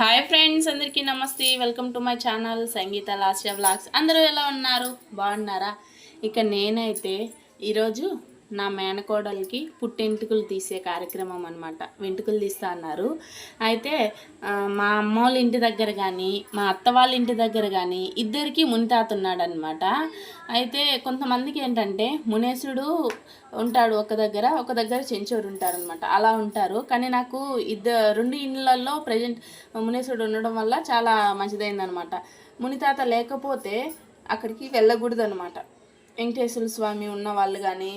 Hi friends అందరికీ నమస్తే. Welcome to my channel Sangeeta Lasya vlogs అందరూ ఎలా ఉన్నారు? బాగున్నారా? ఇక నేనైతే ఈరోజు నా మేనకోడలకి పుట్టెంటుకలు తీసే కార్యక్రమం అనమాట వెంట్రుకలు తీస్తా అన్నారు. అయితే మా అమ్మ వాళ్ళ ఇంటి దగ్గర కానీ మా అత్త వాళ్ళ ఇంటి దగ్గర కానీ ఇద్దరికి మునితాత ఉన్నాడనమాట అయితే కొంతమందికి ఏంటంటే మునేశుడు ఉంటాడు ఒక దగ్గర ఒక దగ్గర చెంచోరు ఉంటారనమాట అలా ఉంటారు. కానీ నాకు ఇద్దరు రెండు ఇళ్ళల్లో ప్రజెంట్ మునేసుడు ఉండడం వల్ల చాలా మంచిదైందనమాట మునితాత లేకపోతే అక్కడికి వెళ్ళకూడదు అనమాట వెంకటేశ్వర స్వామి ఉన్న వాళ్ళు కానీ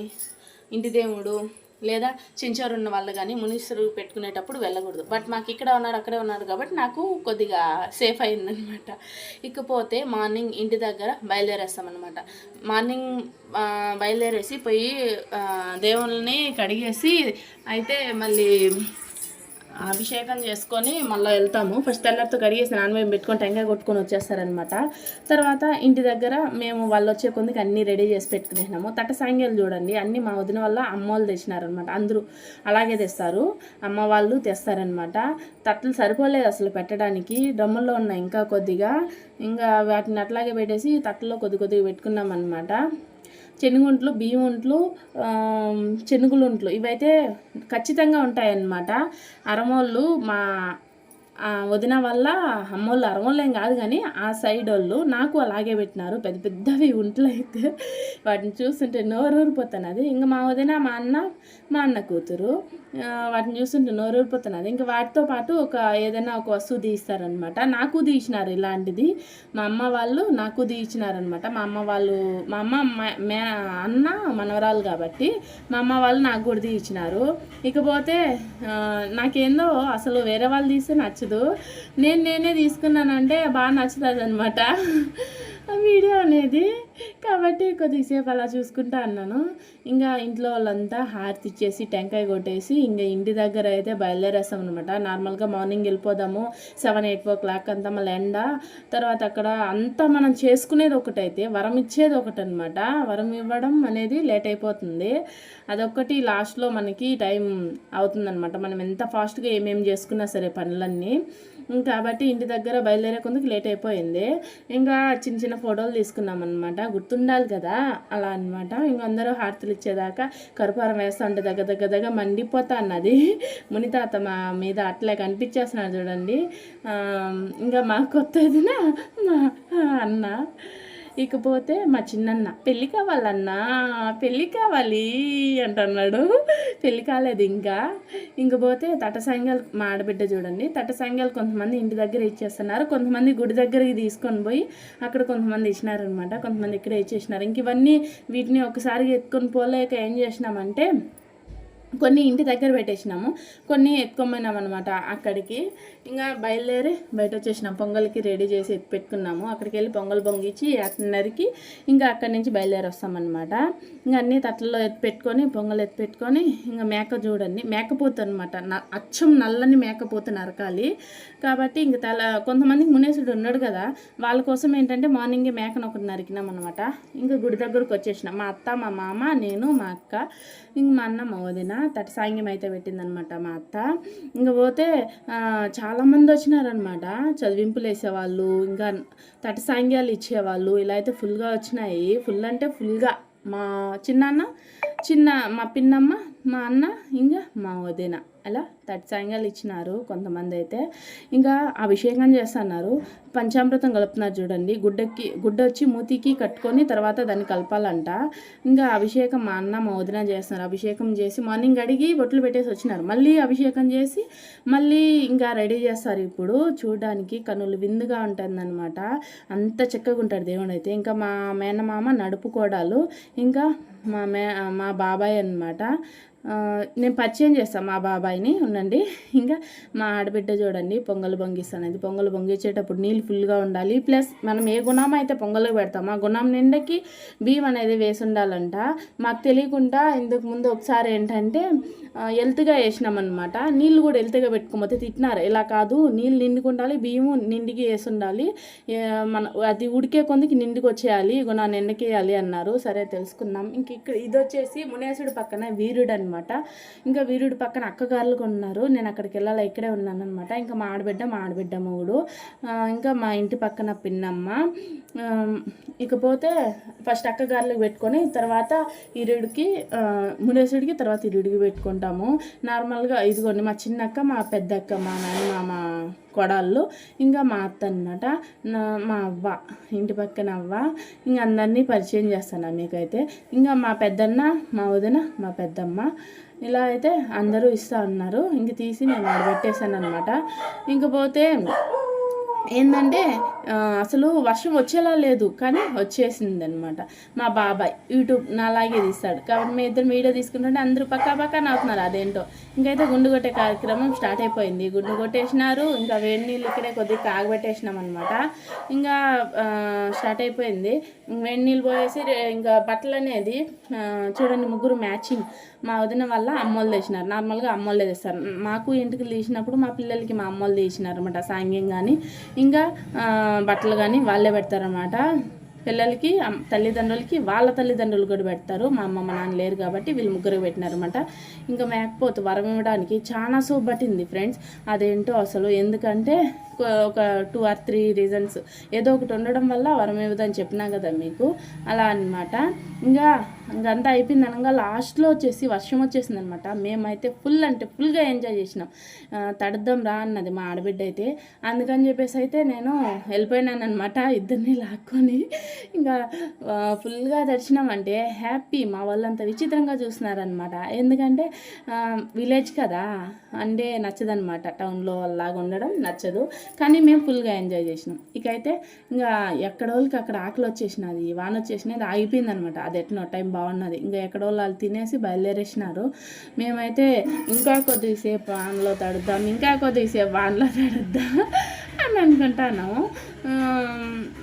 ఇంటి దేవుడు లేదా చెంచారు ఉన్న వాళ్ళు కానీ మునీశ్వరు పెట్టుకునేటప్పుడు వెళ్ళకూడదు. బట్ మాకు ఇక్కడ ఉన్నాడు అక్కడే ఉన్నాడు కాబట్టి నాకు కొద్దిగా సేఫ్ అయిందనమాట ఇకపోతే మార్నింగ్ ఇంటి దగ్గర బయలుదేరేస్తామన్నమాట. మార్నింగ్ బయలుదేరేసి పోయి ఆ, దేవుళ్ళని కడిగేసి అయితే మళ్ళీ అభిషేకం చేసుకొని మళ్ళీ వెళ్తాము. ఫస్ట్ తెల్లతో కడిగేసి నాన్న పెట్టుకొని టెంకాయ కొట్టుకొని వచ్చేస్తారనమాట తర్వాత ఇంటి దగ్గర మేము వాళ్ళు వచ్చే కొందికి అన్నీ రెడీ చేసి పెట్టుకునేసినాము. తట్ట సాంగ్యాలు చూడండి అన్నీ మా వదిన వల్ల అమ్మ వాళ్ళు తెచ్చినారనమాట అందరూ అలాగే తెస్తారు. అమ్మ వాళ్ళు తెస్తారనమాట తట్టలు సరిపోలేదు అసలు పెట్టడానికి. డ్రమ్ముల్లో ఉన్నాయి ఇంకా కొద్దిగా ఇంకా వాటిని అట్లాగే పెట్టేసి తట్టలో కొద్ది కొద్దిగా పెట్టుకున్నాం అనమాట శనగుంట్లు బియ్యం ఉంట్లు శనుగులుంట్లు ఇవైతే ఖచ్చితంగా ఉంటాయన్నమాట. అరమోళ్ళు మా వదిన వల్ల అమ్మోళ్ళు అరవలేం కాదు కానీ ఆ సైడ్ వాళ్ళు నాకు అలాగే పెట్టినారు. పెద్ద పెద్దవి ఉంట్లు అయితే. వాటిని చూస్తుంటే నోరూరిపోతున్నది ఇంకా మా వదిన మా అన్న మా అన్న కూతురు. వాటిని చూస్తుంటే నోరూరిపోతున్నది ఇంకా వాటితో పాటు ఒక ఏదైనా ఒక వస్తువు తీస్తారనమాట నాకు తీసినారు ఇలాంటిది. మా అమ్మ వాళ్ళు నాకు తీయించినారనమాట మా అమ్మ వాళ్ళు మా అమ్మ మే అన్న మనవరాలు కాబట్టి మా అమ్మ వాళ్ళు నాకు కూడా తీయించినారు ఇకపోతే నాకేందో అసలు వేరే వాళ్ళు తీస్తే నచ్చదు. నేను నేనే తీసుకున్నానంటే బాగా నచ్చుతుంది అనమాట వీడియో అనేది కాబట్టి కొద్దిసేపు అలా చూసుకుంటా అన్నాను. ఇంకా ఇంట్లో వాళ్ళంతా హారతి ఇచ్చేసి టెంకాయ కొట్టేసి ఇంకా ఇంటి దగ్గర అయితే బయలుదేరేస్తాం అనమాట నార్మల్గా మార్నింగ్ వెళ్ళిపోదాము. సెవెన్ ఎయిట్ ఓ క్లాక్ అంతా మళ్ళీ ఎండ. తర్వాత అక్కడ అంతా మనం చేసుకునేది ఒకటైతే వరం ఇచ్చేది ఒకటి అనమాట వరం ఇవ్వడం అనేది లేట్ అయిపోతుంది. అదొక్కటి లాస్ట్లో మనకి టైం అవుతుందన్నమాట. మనం ఎంత ఫాస్ట్గా ఏమేమి చేసుకున్నా సరే పనులన్నీ. కాబట్టి ఇంటి దగ్గర బయలుదేరే కొందుకు లేట్ అయిపోయింది. ఇంకా చిన్న చిన్న ఫోటోలు తీసుకున్నాం అనమాట గుర్తుండాలి కదా? అలా అనమాట ఇంకా అందరూ హారతులు ఇచ్చేదాకా కరుపారం వేస్తా ఉంటే దగ్గర దగ్గర దగ్గర మండిపోతా అన్నది. మునితాత మా మీద అట్లే కనిపించేస్తున్నాడు చూడండి. ఇంకా మా కొత్తదినా మా అన్న. ఇకపోతే మా చిన్నన్న పెళ్ళి కావాలన్నా పెళ్ళి కావాలి అంటున్నాడు. పెళ్ళి కాలేదు ఇంకా. ఇంకపోతే తట మా ఆడబిడ్డ చూడండి తట కొంతమంది ఇంటి దగ్గర ఇచ్చేస్తున్నారు. కొంతమంది గుడి దగ్గరికి తీసుకొని పోయి అక్కడ కొంతమంది ఇచ్చినారనమాట. కొంతమంది ఇక్కడే ఇచ్చేసినారు. ఇంక ఇవన్నీ వీటిని ఒకసారి ఎత్తుకొని పోలేక ఏం చేసినామంటే కొన్ని ఇంటి దగ్గర పెట్టేసినాము. కొన్ని ఎత్తుకోమైనాం అనమాట అక్కడికి. ఇంకా బయలుదేరి బయట వచ్చేసినాం పొంగల్కి రెడీ చేసి ఎత్తి పెట్టుకున్నాము. అక్కడికి వెళ్ళి పొంగల్ పొంగిచ్చి అన్నరికి ఇంకా అక్కడి నుంచి బయలుదేరి వస్తామన్నమాట ఇంకా అన్ని తట్లలో ఎత్తి పెట్టుకొని పొంగల్ ఎత్తి పెట్టుకొని ఇంకా మేక చూడండి మేకపోతు అనమాట అచ్చం నల్లని మేకపోతు నరకాలి. కాబట్టి ఇంక తల కొంతమందికి మునేసుడు ఉన్నాడు కదా వాళ్ళ కోసం ఏంటంటే మార్నింగే మేకను ఒకటి నరికినాం అనమాట ఇంకా గుడి దగ్గరకు వచ్చేసినాం మా అత్త మా మామ నేను మా అక్క ఇంక మా అన్న మా వదిన తటి సాంగ్యం అయితే పెట్టిందనమాట మా అత్త. ఇంకా పోతే చాలామంది వచ్చినారనమాట. చదివింపులు వేసేవాళ్ళు ఇంకా తటి సాంగ్యాలు ఇచ్చేవాళ్ళు. ఇలా అయితే ఫుల్గా వచ్చినాయి. ఫుల్ అంటే ఫుల్గా మా చిన్నాన్న చిన్న మా పిన్నమ్మ మా అన్న ఇంకా మా వదిన అలా తటి సాంగ్యాలు ఇచ్చినారు కొంతమంది అయితే. ఇంకా అభిషేకం చేస్తున్నారు. పంచామృతం కలుపుతున్నారు చూడండి. గుడ్డకి గుడ్డ వచ్చి మూతికి కట్టుకొని తర్వాత దాన్ని కలపాలంట. ఇంకా అభిషేకం మా అన్న మా వదిన చేస్తున్నారు. అభిషేకం చేసి మార్నింగ్ అడిగి బొట్లు పెట్టేసి వచ్చినారు. మళ్ళీ అభిషేకం చేసి మళ్ళీ ఇంకా రెడీ చేస్తారు ఇప్పుడు. చూడడానికి కనులు విందుగా ఉంటుందన్నమాట. అంత చక్కగా ఉంటాడు దేవుడు అయితే ఇంకా మా మేనమామ నడుపుకోడాలు. ఇంకా మా మే మా బాబాయ్ అన్నమాట. నేను పరిచయం చేస్తాను మా బాబాయిని ఉండండి. ఇంకా మా ఆడబిడ్డ చూడండి పొంగల్ పొంగిస్తాను అది పొంగల్ పొంగించేటప్పుడు నీళ్ళు ఫుల్గా ఉండాలి. ప్లస్ మనం ఏ గుణం అయితే పొంగల్ పెడతాం ఆ గుణం నిండకి బియ్యం అనేది వేసి ఉండాలంట మాకు తెలియకుండా ఇందుకు ముందు ఒకసారి ఏంటంటే ఎల్త్గా వేసినామన్నమాట. నీళ్ళు కూడా ఎల్త్గా పెట్టుకోకపోతే తిట్టినారు. ఇలా కాదు నీళ్ళు నిండుకు ఉండాలి బియ్యము నిండికి వేసి ఉండాలి మన అది ఉడికే కొందికి నిండుకు వచ్చేయాలి గుణాన్ని ఎండకేయాలి అన్నారు. సరే తెలుసుకుందాం. ఇంక ఇక్కడ ఇది వచ్చేసి మునేసుడు పక్కన వీరుడు అనమాట అనమాట ఇంకా వీరుడి పక్కన అక్కగారులు ఉన్నారు. నేను అక్కడికి వెళ్ళాలి? ఇక్కడే ఉన్నాను అనమాట ఇంకా మా ఆడబిడ్డ మా ఆడబిడ్డ మూడు. ఇంకా మా ఇంటి పక్కన పిన్నమ్మ. ఇకపోతే ఫస్ట్ అక్కగారులకు పెట్టుకొని తర్వాత ఇరుడికి ఆ, మునేసుడికి తర్వాత ఇరుడికి పెట్టుకుంటాము. నార్మల్గా ఇదిగోండి మా చిన్నక్క మా పెద్దక్క మా నాన్న మా కొడాళ్ళు ఇంకా మా అత్త అనమాట మా అవ్వ ఇంటి పక్కన అవ్వ ఇంకా అందరినీ పరిచయం చేస్తాను మీకైతే ఇంకా మా పెద్దన్న మా వదిన మా పెద్దమ్మ ఇలా అయితే అందరూ ఇస్తూ ఉన్నారు. ఇంక తీసి నేను ఆడబెట్టేశాను అనమాట ఇంకపోతే ఏంటంటే అసలు వర్షం వచ్చేలా లేదు కానీ వచ్చేసింది అనమాట మా బాబాయ్ యూట్యూబ్ నాలాగే తీస్తాడు. కాబట్టి మీ ఇద్దరు వీడియో తీసుకుంటుంటే అందరూ పక్కా పక్కా నవ్వుతున్నారు అదేంటో. ఇంకైతే గుండు కొట్టే కార్యక్రమం స్టార్ట్ అయిపోయింది. గుండు కొట్టేసినారు ఇంకా వేడి నీళ్ళు ఇక్కడే కొద్దిగా కాగబెట్టేసినాం అనమాట ఇంకా స్టార్ట్ అయిపోయింది. వేడి నీళ్ళు పోయేసి ఇంకా బట్టలు అనేది చూడండి ముగ్గురు మ్యాచింగ్. మా వదిన వల్ల అమ్మోళ్ళు తెచ్చినారు. నార్మల్గా అమ్మోళ్ళే తీస్తారు. మాకు ఇంటికి తీసినప్పుడు మా పిల్లలకి మా అమ్మోళ్ళు తీసినారు అనమాట సాంగ్యం కానీ ఇంకా బట్టలు కానీ వాళ్ళే పెడతారనమాట పిల్లలకి తల్లిదండ్రులకి వాళ్ళ తల్లిదండ్రులు కూడా పెడతారు. మా అమ్మ మా నాన్న లేరు కాబట్టి వీళ్ళు ముగ్గురు పెట్టినారనమాట ఇంకా మేకపోతే వరం ఇవ్వడానికి చాలా సోపు పట్టింది ఫ్రెండ్స్. అదేంటో అసలు ఎందుకంటే ఒక టూ ఆర్ త్రీ రీజన్స్ ఏదో ఒకటి ఉండడం వల్ల వరం ఇవ్వదని చెప్పినా కదా మీకు. అలా అనమాట ఇంకా ఇంకంతా అయిపోయింది అనగా లాస్ట్లో వచ్చేసి వర్షం వచ్చేసింది అనమాట మేమైతే ఫుల్ అంటే ఫుల్గా ఎంజాయ్ చేసినాం. తడద్దాం రా అన్నది మా ఆడబిడ్డ అయితే. అందుకని చెప్పేసి అయితే నేను వెళ్ళిపోయినాను అనమాట ఇద్దరిని లాక్కొని. ఇంకా ఫుల్గా దర్శనం అంటే హ్యాపీ మా వాళ్ళంతా విచిత్రంగా చూస్తున్నారనమాట ఎందుకంటే విలేజ్ కదా. అంటే నచ్చదనమాట టౌన్లో లాగా ఉండడం నచ్చదు. కానీ మేము ఫుల్గా ఎంజాయ్ చేసినాం. ఇకైతే ఇంకా ఎక్కడోళ్ళకి అక్కడ ఆకలి వచ్చేసినది వాన వచ్చేసినది ఆగిపోయింది అనమాట అది ఎట్నో టైం బాగున్నది. ఇంకా ఎక్కడో వాళ్ళు తినేసి బయలుదేరేసినారు. మేమైతే ఇంకా కొద్దిసేపు వానలో తడుద్దాం ఇంకా కొద్దిసేపు వానలో తడుద్దాం అని అనుకుంటాను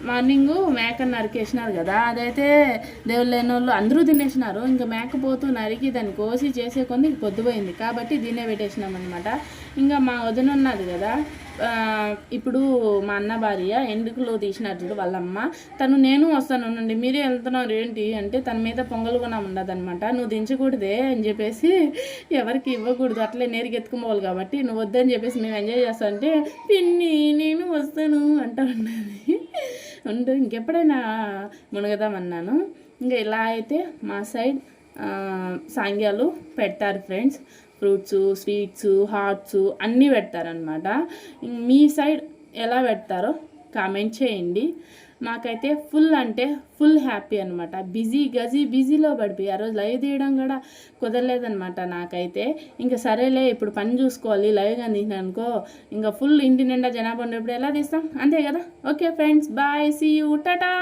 మార్నింగ్ మేకను నరికేసినారు కదా అదైతే దేవుళ్ళు లేని వాళ్ళు అందరూ తినేసినారు. ఇంకా మేకపోతూ నరికి దాన్ని కోసి చేసే కొంది పొద్దుపోయింది. కాబట్టి దీన్నే పెట్టేసినాం అనమాట ఇంకా మా వదిన ఉన్నది కదా ఇప్పుడు మా అన్న భార్య ఎండుకులో తీసినారు చూడు వాళ్ళమ్మ. తను నేను వస్తాను నుండి మీరే వెళ్తున్నారు ఏంటి అంటే తన మీద పొంగల్ కూడా ఉండదనమాట నువ్వు దించకూడదే అని చెప్పేసి ఎవరికి ఇవ్వకూడదు. అట్లే నేరుగా ఎత్తుకుపోవాలి కాబట్టి నువ్వు వద్దని చెప్పేసి మేము ఎంజాయ్ చేస్తామంటే పిన్ని నేను వస్తాను అంటా ఉన్నది ఉండు ఇంకెప్పుడైనా మునగదామన్నాను ఇంకా ఇలా అయితే మా సైడ్ సాంగ్యాలు పెడతారు ఫ్రెండ్స్. ఫ్రూట్స్ స్వీట్స్ హాట్స్ అన్నీ పెడతారనమాట మీ సైడ్ ఎలా పెడతారో కామెంట్ చేయండి. మాకైతే ఫుల్ అంటే ఫుల్ హ్యాపీ అనమాట బిజీ గజీ బిజీలో పడిపోయి ఆ రోజు లైవ్ తీయడం కూడా కుదరలేదనమాట నాకైతే. ఇంకా సరేలే ఇప్పుడు పని చూసుకోవాలి లైవ్గా తీసిన అనుకో ఇంకా ఫుల్ ఇంటి నిండా జనాభా ఉండేప్పుడు ఎలా తీస్తాం? అంతే కదా? Okay friends bye see you tata!